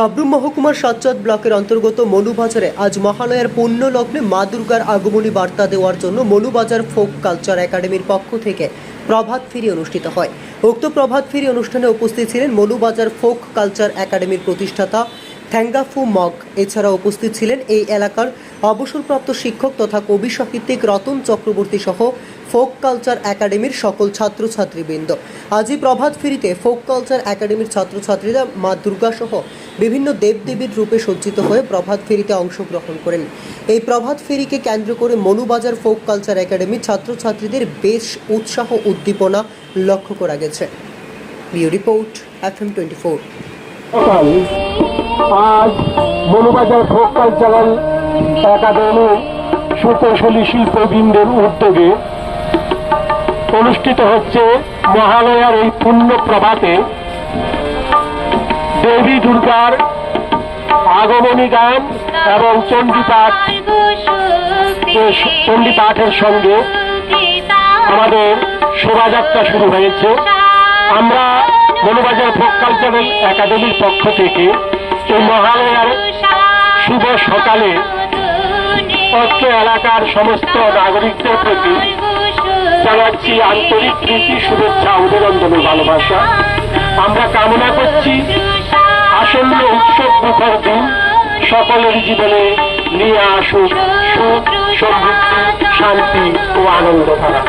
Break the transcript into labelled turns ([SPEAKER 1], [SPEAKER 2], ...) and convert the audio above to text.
[SPEAKER 1] সাবরুম মহকুমার সাজ্জাদ ব্লকের অন্তর্গত মনুবাজারে আজ মহালয়ার পূর্ণ লগ্নে মা দুর্গার আগমনী বার্তা দেওয়ার জন্য মনুবাজার ফোক কালচার একাডেমির পক্ষ থেকে প্রভাত ফিরি অনুষ্ঠিত হয়। উক্ত প্রভাত ফিরি অনুষ্ঠানে উপস্থিত ছিলেন মনুবাজার ফোক কালচার একাডেমির প্রতিষ্ঠাতা থ্যাঙ্গাফু মগ এছাড়া উপস্থিত ছিলেন এই এলাকার অবসরপ্রাপ্ত শিক্ষক তথা কবি সাহিত্যিক রতন চক্রবর্তী সহ ফোক কালচার একাডেমির সকল ছাত্রছাত্রীবৃন্দ। আজই প্রভাত ফেরিতে ফোক কালচার একাডেমির ছাত্রছাত্রীরা মা দুর্গা সহ বিভিন্ন দেবদেবীর রূপে সজ্জিত হয়ে প্রভাত ফেরিতে অংশগ্রহণ করেন। এই প্রভাত ফেরিকে কেন্দ্র করে মনুবাজার ফোক কালচার একাডেমির ছাত্রছাত্রীদের বেশ উৎসাহ উদ্দীপনা লক্ষ্য করা গেছে। Report F M twenty four.
[SPEAKER 2] আজ মনুবাজার ফোক কালচারাল একাডেমি সুকৌশলী শিল্পবৃন্দের উদ্যোগে অনুষ্ঠিত হচ্ছে মহালয়ার এই পুণ্য প্রভাতে দেবী দুর্গার আগমনী গান এবং চণ্ডীপাঠ চণ্ডী পাঠের সঙ্গে আমাদের শোভাযাত্রা শুরু হয়েছে। আমরা মনুবাজার ফোক কালচারাল একাডেমির পক্ষ থেকে এই মহালয়ার শুভ সকালে অত্র এলাকার সমস্ত নাগরিকদের প্রতি জানাচ্ছি আন্তরিক প্রীতি, শুভেচ্ছা, অভিনন্দন ভালোবাসা। আমরা কামনা করছি আসন্ন উৎসব মুখর দিন সকলের জীবনে নিয়ে আসুক সুখ, সমৃদ্ধি, শান্তি ও আনন্দ ধারা